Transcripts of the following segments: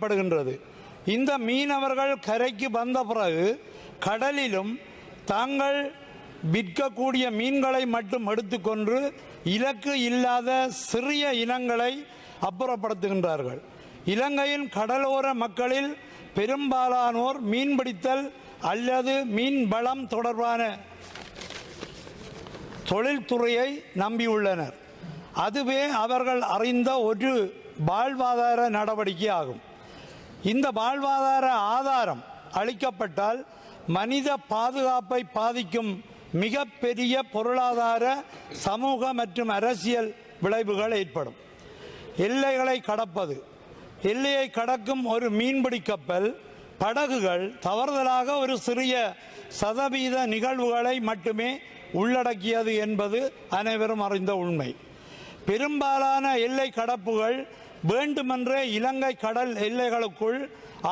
படுகின்றது இந்த மீனவர்கள் கரைக்கு வந்த பிறகு கடலிலும் தாங்கள் விற்கக்கூடிய மீன்களை மட்டும் எடுத்துக்கொண்டு இலக்கு இல்லாத சிறிய இனங்களை அப்புறப்படுத்துகின்றார்கள். இலங்கையின் கடலோர மக்களில் பெரும்பாலானோர் மீன்பிடித்தல் அல்லது மீன் வளம் தொடர்பான தொழில்துறையை நம்பியுள்ளனர். அதுவே அவர்கள் அறிந்த ஒரு வாழ்வாதார நடவடிக்கை ஆகும் இந்த வாழ்வாதார ஆதாரம் அளிக்கப்பட்டால் மனித பாதுகாப்பை பாதிக்கும் மிகப்பெரிய பொருளாதார சமூக மற்றும் அரசியல் விளைவுகள் ஏற்படும். எல்லைகளை கடப்பது எல்லையை கடக்கும் ஒரு மீன்பிடி கப்பல் படகுகள் தவறுதலாக ஒரு சிறிய சதவீத நிகழ்வுகளை மட்டுமே உள்ளடக்கியது என்பது அனைவரும் அறிந்த உண்மை. பெரும்பாலான எல்லை கடப்புகள் வேண்டுமென்றே இலங்கை கடல் எல்லைகளுக்குள்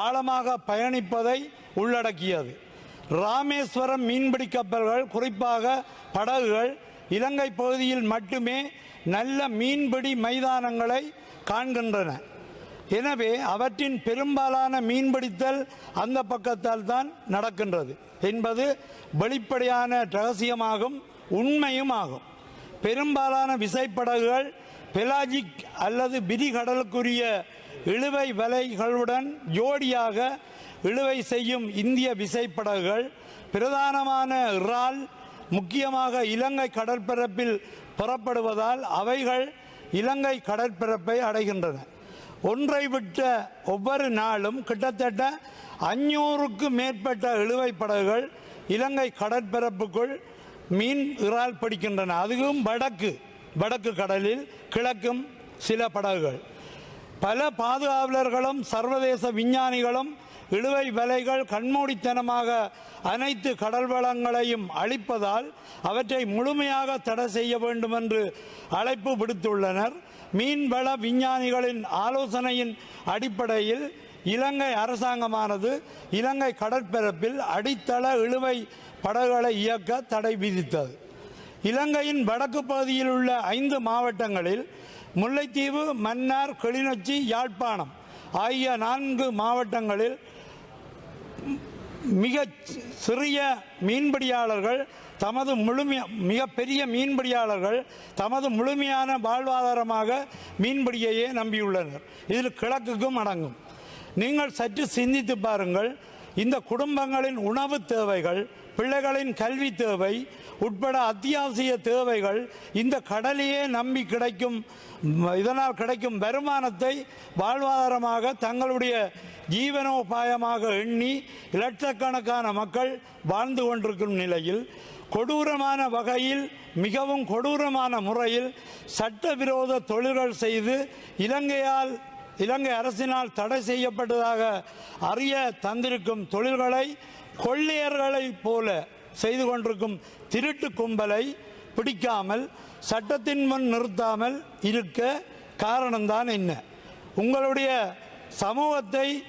ஆழமாக பயணிப்பதை உள்ளடக்கியது. ராமேஸ்வரம் மீன்பிடி கப்பல்கள் குறிப்பாக படகுகள் இலங்கை பகுதியில் மட்டுமே நல்ல மீன்பிடி மைதானங்களை காண்கின்றன. எனவே அவற்றின் பெரும்பாலான மீன்பிடித்தல் அந்த பக்கத்தால் தான் நடக்கின்றது என்பது வெளிப்படையான ரகசியமாகும் உண்மையும் ஆகும். பெரும்பாலான விசைப்படகுகள் பெலாஜிக் அல்லது பிரிகடலுக்குரிய இழுவை வலைகளுடன் ஜோடியாக இழுவை செய்யும் இந்திய விசைப்படகுகள் பிரதானமான இறால் முக்கியமாக இலங்கை கடற்பரப்பில் புறப்படுவதால் அவைகள் இலங்கை கடற்பரப்பை அடைகின்றன. ஒன்றை விட்ட ஒவ்வொரு நாளும் கிட்டத்தட்ட அஞ்சூறுக்கு மேற்பட்ட இழுவை படகுகள் இலங்கை கடற்பரப்புக்குள் மீன் இறால் பிடிக்கின்றன. அதுவும் வடக்கு. வடக்கு கடலில் கிழக்கும் சில படகுகள். பல பாதுகாவலர்களும் சர்வதேச விஞ்ஞானிகளும் இழுவை வலைகள் கண்மூடித்தனமாக அனைத்து கடல் வளங்களையும் அழிப்பதால் அவற்றை முழுமையாக தடை செய்ய வேண்டும் என்று அழைப்பு விடுத்துள்ளனர். மீன்வள விஞ்ஞானிகளின் ஆலோசனையின் அடிப்படையில் இலங்கை அரசாங்கமானது இலங்கை கடற்பரப்பில் அடித்தள இழுவை படகுகளை இயக்க தடை விதித்தது. இலங்கையின் வடக்கு பகுதியில் உள்ள ஐந்து மாவட்டங்களில் முல்லைத்தீவு மன்னார் கிளிநொச்சி யாழ்ப்பாணம் ஆகிய நான்கு மாவட்டங்களில் மிக சிறிய மீன்பிடியாளர்கள் தமது முழுமைய மிகப்பெரிய மீன்பிடியாளர்கள் தமது முழுமையான வாழ்வாதாரமாக மீன்பிடியையே நம்பியுள்ளனர். இதில் கிழக்குக்கும் அடங்கும். நீங்கள் சற்று சிந்தித்து பாருங்கள். இந்த குடும்பங்களின் உணவு தேவைகள் பிள்ளைகளின் கல்வி தேவை உட்பட அத்தியாவசிய தேவைகள் இந்த கடலையே நம்பி கிடைக்கும் இதனால் கிடைக்கும் வருமானத்தை வாழ்வாதாரமாக தங்களுடைய ஜீவனோபாயமாக எண்ணி லட்சக்கணக்கான மக்கள் வாழ்ந்து கொண்டிருக்கும் நிலையில் கொடூரமான வகையில் மிகவும் கொடூரமான முறையில் சட்டவிரோத தொழில்கள் செய்து இலங்கையால் இலங்கை அரசினால் தடை செய்யப்பட்டதாக அறிய தந்திருக்கும் தொழில்களை கொள்ளையர்களைப் போல செய்து கொண்டிருக்கும் திருட்டு கும்பலை பிடிக்காமல் சட்டத்தின் முன் நிறுத்தாமல் இருக்க காரணம்தான் என்ன? உங்களுடைய சமூகத்தை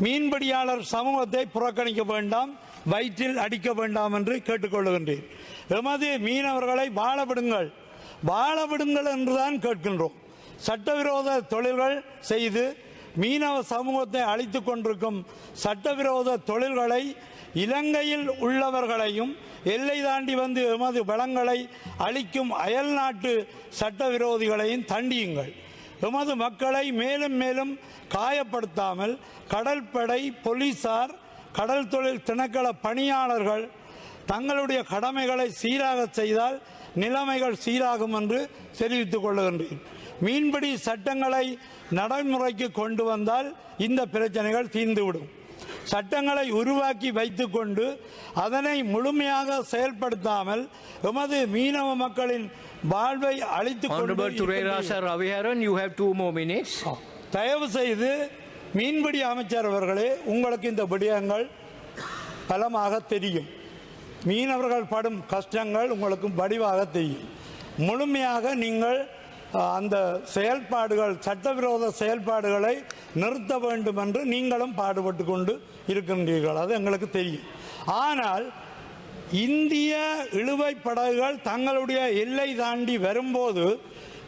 மீன்பிடியாளர் சமூகத்தை புறக்கணிக்க வேண்டாம் வயிற்றில் அடிக்க வேண்டாம் என்று கேட்டுக்கொள்கின்றேன். எமது மீனவர்களை வாழ விடுங்கள். வாழ விடுங்கள் என்றுதான் கேட்கின்றோம். சட்டவிரோத தொழில்கள் செய்து மீனவ சமூகத்தை அழித்துக் கொண்டிருக்கும் சட்டவிரோத தொழில்களை இலங்கையில் உள்ளவர்களையும் எல்லை தாண்டி வந்து எமது வளங்களை அழிக்கும் அயல் நாட்டு சட்டவிரோதிகளையும் தண்டியுங்கள். எமது மக்களை மேலும் மேலும் காயப்படுத்தாமல் கடற்படை போலீசார் கடல் தொழில் திணைக்கள பணியாளர்கள் தங்களுடைய கடமைகளை சீராக செய்தால் நிலைமைகள் சீராகும் என்று தெரிவித்துக் கொள்ளுகின்றேன். மீன்பிடி சட்டங்களை நடைமுறைக்கு கொண்டு வந்தால் இந்த பிரச்சனைகள் தீர்ந்துவிடும். சட்டங்களை உருவாக்கி வைத்துக்கொண்டு அதனை முழுமையாக செயல்படுத்தாமல் எமது மீனவ மக்களின் வாழ்வை minutes. தயவு செய்து மீன்பிடி அமைச்சர் அவர்களே உங்களுக்கு இந்த விடயங்கள் பலமாக தெரியும். மீனவர்கள் படும் கஷ்டங்கள் உங்களுக்கு வடிவாக தெரியும். முழுமையாக நீங்கள் அந்த செயல்பாடுகள் சட்டவிரோத செயல்பாடுகளை நிறுத்த வேண்டும் என்று நீங்களும் பாடுபட்டு கொண்டு இருக்கின்றீர்கள். அது எங்களுக்கு தெரியும். ஆனால் இந்திய இழுவை படகுகள் தங்களுடைய எல்லை தாண்டி வரும்போது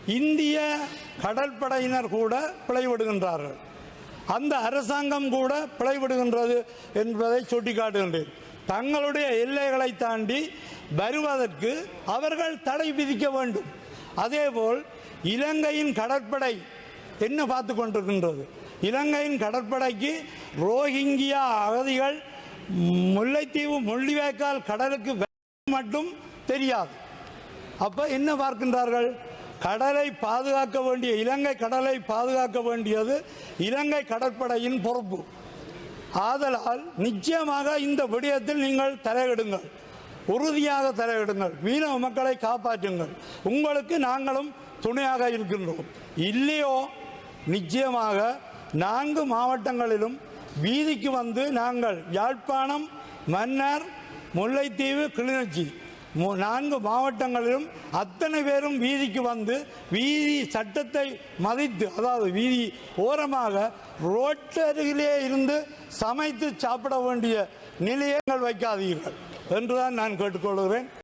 இந்திய கடற்படையினர் கூட பிழைவிடுகின்றார்கள் அந்த அரசாங்கம் கூட பிழைவிடுகின்றது என்பதை சுட்டிக்காட்டுகின்றேன். தங்களுடைய எல்லைகளை தாண்டி வருவதற்கு அவர்கள் தடை விதிக்க வேண்டும். அதேபோல் இலங்கையின் கடற்படை என்ன பார்த்து கொண்டிருக்கின்றது? இலங்கையின் கடற்படைக்கு ரோஹிங்கியா அகதிகள் முல்லைத்தீவு முள்ளிவாய்க்கால் கடலுக்கு மட்டும் தெரியாது. அப்போ என்ன பார்க்கின்றார்கள்? கடலை பாதுகாக்க வேண்டிய இலங்கை கடலை பாதுகாக்க வேண்டியது இலங்கை கடற்படையின் பொறுப்பு. ஆதலால் நிச்சயமாக இந்த விடயத்தில் நீங்கள் தலையிடுங்கள். உறுதியாக தலையிடுங்கள். மீனவ மக்களை காப்பாற்றுங்கள். உங்களுக்கு நாங்களும் துணையாக இருக்கின்றோம். இல்லையோ நிச்சயமாக நான்கு மாவட்டங்களிலும் வீதிக்கு வந்து நாங்கள் யாழ்ப்பாணம் மன்னர் முல்லைத்தீவு கிளிநொச்சி நான்கு மாவட்டங்களிலும் அத்தனை பேரும் வீதிக்கு வந்து வீதி சட்டத்தை மதித்து அதாவது வீதி ஓரமாக ரோட்டருகிலே இருந்து சமைத்து சாப்பிட வேண்டிய நிலையங்கள் வைக்காதீர்கள். என்றுதான் நான் கேட்டுக்கொள்கிறேன்.